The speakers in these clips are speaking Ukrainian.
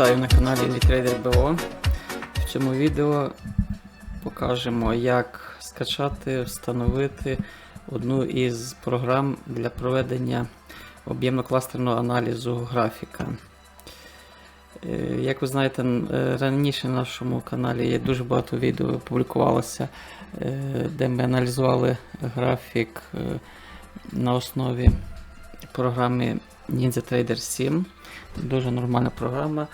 Вітаю на каналі LeadTrader BO. В цьому відео покажемо, як скачати, встановити одну із програм для проведення об'ємно-кластерного аналізу графіка. Е, Як ви знаєте, е, раніше на нашому каналі є дуже багато відео публікувалося, е, де ми аналізували графік на основі програми Ninja Trader 7. Дуже нормальна програма.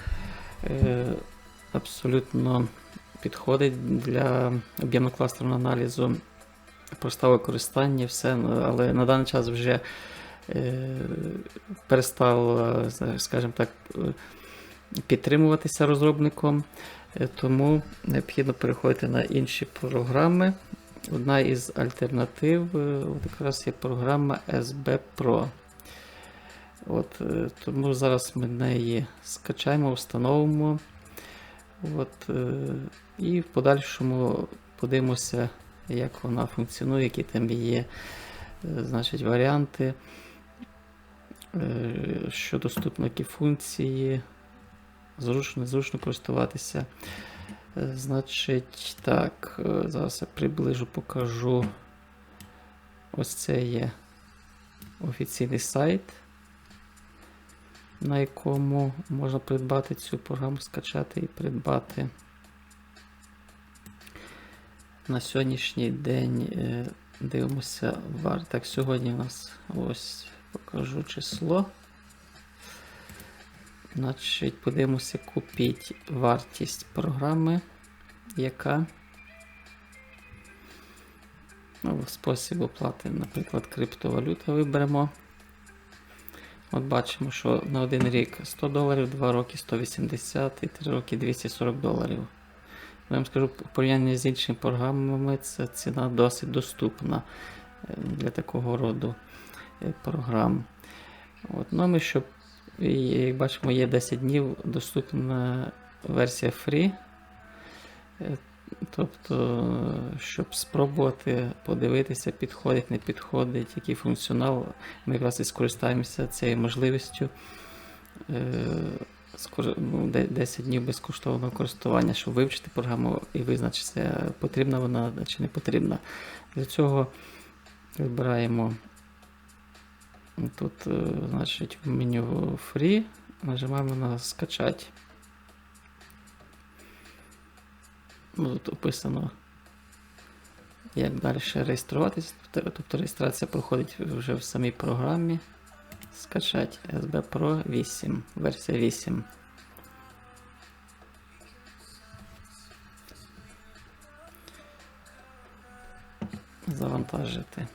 Е, Абсолютно підходить для об'ємно-кластерного аналізу. Проста використання, все, ну, але на даний час вже е, перестав, скажімо так, е, підтримуватися розробником, Е, тому необхідно переходити на інші програми. Одна із альтернатив е, от якраз є програма SB Pro. От, е, тому зараз ми неї скачаємо, встановимо. От, е, і в подальшому подивимося, як вона функціонує, які там є е, значить, варіанти, що доступно, які функції, зручно, незручно користуватися. Значить, так, зараз я приближу, покажу. Ось це є офіційний сайт на якому можна придбати цю програму, скачати і придбати. На сьогоднішній день е, дивимося вар. Так, сьогодні у нас ось покажу число. Значить, подивимося, купіть вартість програми, яка ну, спосіб оплати, наприклад, криптовалюта виберемо. От бачимо, що на один рік 100 доларів, 2 роки 180 і 3 роки 240 доларів. Я вам скажу, в порівнянні з іншими програмами, ця ціна досить доступна е, для такого роду е, програм. От, ну, щоб, як бачимо, є 10 днів доступна версія Free. Е, Тобто, щоб спробувати подивитися, підходить, не підходить, який функціонал, ми якраз і скористаємося цією можливістю е, скор- ну, 10 днів безкоштовного користування, щоб вивчити програму і визначитися, потрібна вона чи не потрібна. Для цього вибираємо тут, е, значить, в меню Free, нажимаємо на скачати. Тут описано, як далі реєструватися. Тобто тобто реєстрація проходить вже в самій програмі. Скачать SB Pro 8, версія 8. Завантажити.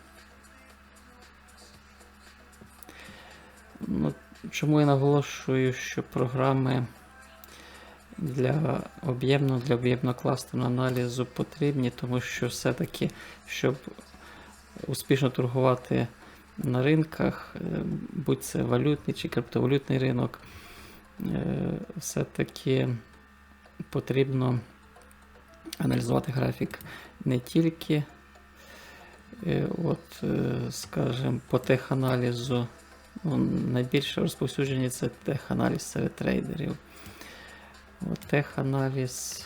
Ну, чому я наголошую, що програми для об'ємно, для об'ємно-кластерного аналізу потрібні, тому що все-таки, щоб успішно торгувати на ринках, е, будь це валютний чи криптовалютний ринок, е, все-таки потрібно аналізувати графік не тільки, е, от, скажімо, по теханалізу. Ну, найбільше розповсюдження це теханаліз серед трейдерів. От Теханаліз,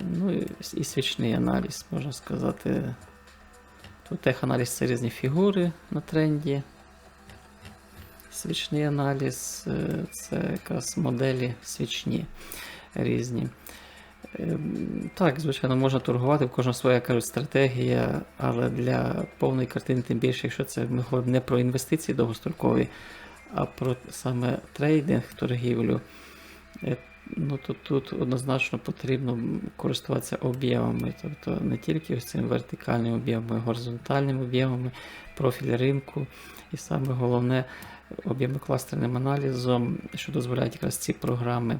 ну і, свічний аналіз, можна сказати. Тут теханаліз це різні фігури на тренді. Свічний аналіз це якраз моделі свічні різні. Так, звичайно, можна торгувати, в кожного своя кажуть, стратегія, але для повної картини, тим більше, якщо це ми говоримо не про інвестиції довгострокові, а про саме трейдинг, торгівлю, е, ну, то тут однозначно потрібно користуватися об'ємами, тобто не тільки ось цим вертикальним об'ємом, а горизонтальними об'ємами, профіль ринку, і саме головне об'ємно-кластерним аналізом, що дозволяють якраз ці програми,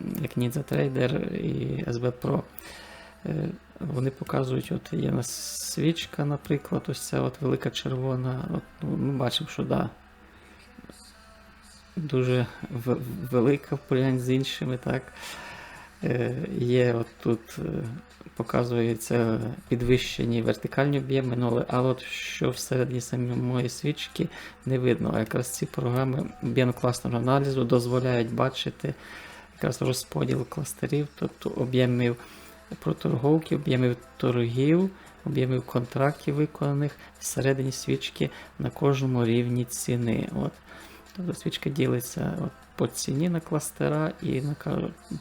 як Ninja Trader і SB Pro. Е, Вони показують, от є у нас свічка, наприклад, ось ця от велика червона. От, ну, ми бачимо, що да, дуже велика в порівнянні з іншими, так. Е, Є от тут е, показується підвищені вертикальні об'єми, ну, але, от що всередині самої свічки не видно. А якраз ці програми об'ємно-класного аналізу дозволяють бачити якраз розподіл кластерів, тобто об'ємів проторговки, об'ємів торгів, об'ємів контрактів виконаних всередині свічки на кожному рівні ціни. От. Тобто свічка ділиться от по ціні на кластера, і на,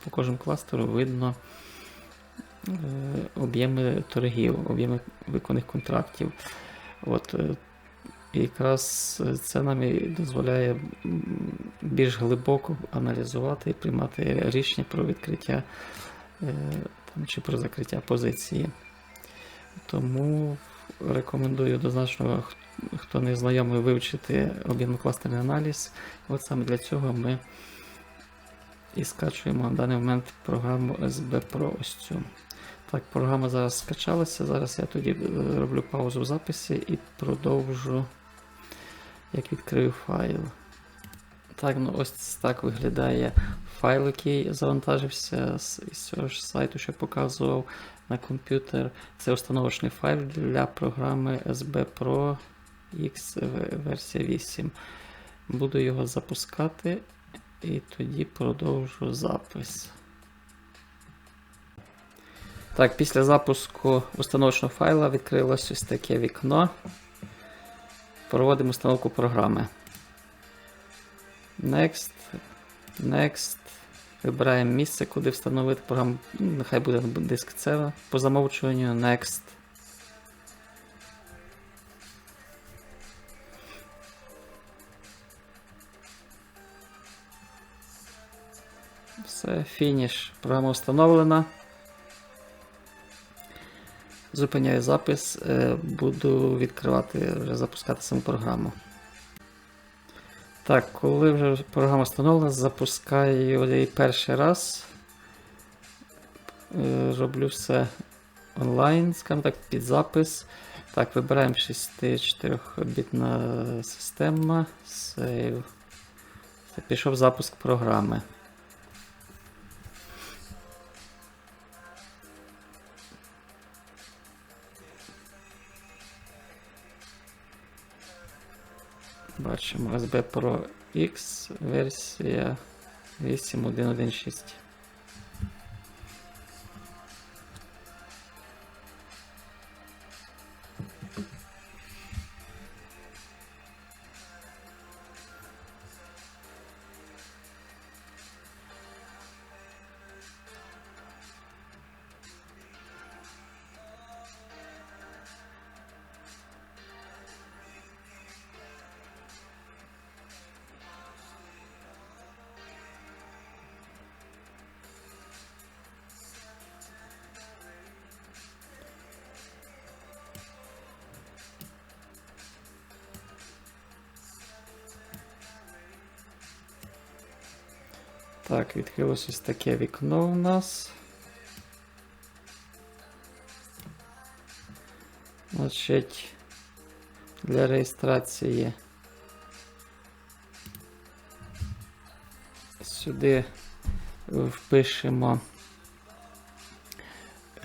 по кожному кластеру видно е, об'єми торгів, об'єми виконаних контрактів. От, е, якраз це нам і дозволяє більш глибоко аналізувати і приймати рішення про відкриття е, там, чи про закриття позиції. Тому рекомендую однозначно, хто не знайомий, вивчити об'ємно-кластерний аналіз. От саме для цього ми і скачуємо на даний момент програму SB Pro ось цю. Так, програма зараз скачалася. Зараз я тоді е, роблю паузу в записі і продовжу, як відкрию файл. Так, ну ось так виглядає файл, який завантажився з цього ж сайту, що показував на комп'ютер. Це установочний файл для програми SB Pro X версія 8. Буду його запускати і тоді продовжу запис. Так, після запуску установочного файла відкрилось ось таке вікно. Проводимо установку програми. Next. Next. Вибираємо місце, куди встановити програму. Нехай буде диск C по замовчуванню. Next. Все, фініш. Програма встановлена. Зупиняю запис, е, буду відкривати, вже запускати саму програму. Так, коли вже програма встановлена, запускаю її перший раз. Е, Роблю все онлайн, скажімо так, під запис. Так, вибираємо 64-бітна система. Save. Пішов запуск програми. Бачимо SB Pro X версія 8.1.1.6. Так, відкрилось ось таке вікно у нас. Значить, для реєстрації сюди впишемо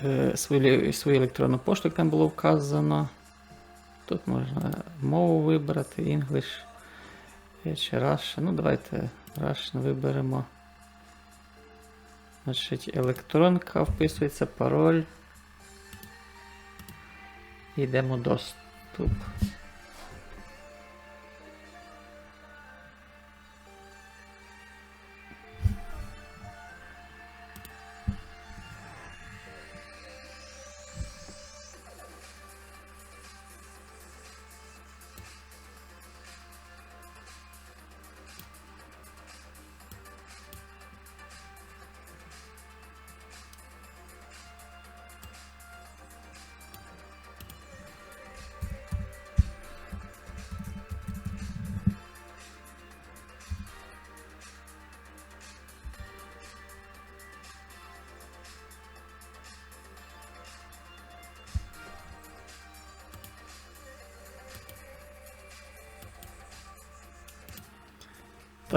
е, свою, свою електронну пошту, як там було вказано. Тут можна мову вибрати, English е, чи Russian. Ну, давайте Russian виберемо. Значить, електронка вписується, пароль. Йдемо доступ.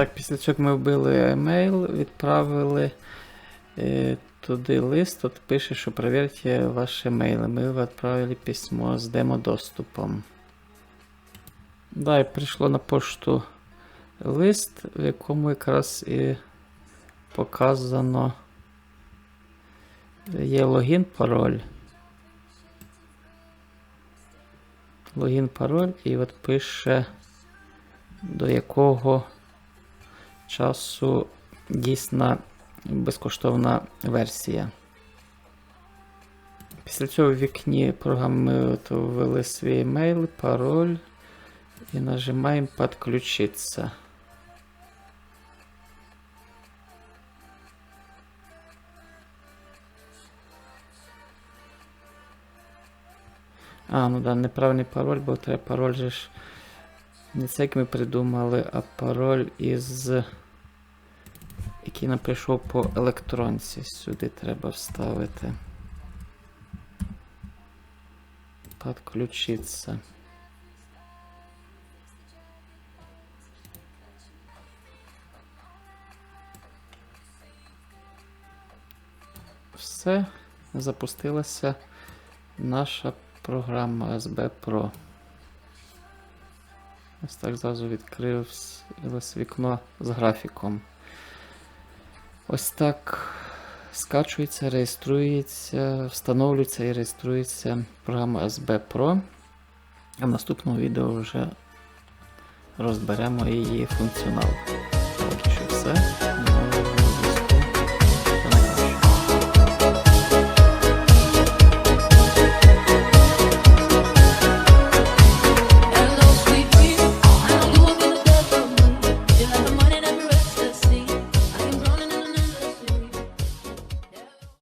Так, після цього ми вбили емейл, відправили. Е, туди лист, тут пише, що проверьте ваші мейли. Ми відправили письмо з демо-доступом. Да, і прийшло на пошту лист, в якому якраз і показано є логін, пароль. Логін, пароль, і от пише, до якого часу дійсна безкоштовна версія. Після цього в вікні програми ми ввели свій емейл, пароль і нажимаємо «Подключиться». А, ну да, неправильний пароль, бо треба пароль же ж не це як ми придумали, а пароль із. Який нам прийшов по електронці. Сюди треба вставити. Подключиться. Все, запустилася наша програма SB Pro. Ось так зразу відкрилось вікно з графіком. Ось так скачується, реєструється, встановлюється і реєструється програма SB Pro. А в наступному відео вже розберемо її функціонал.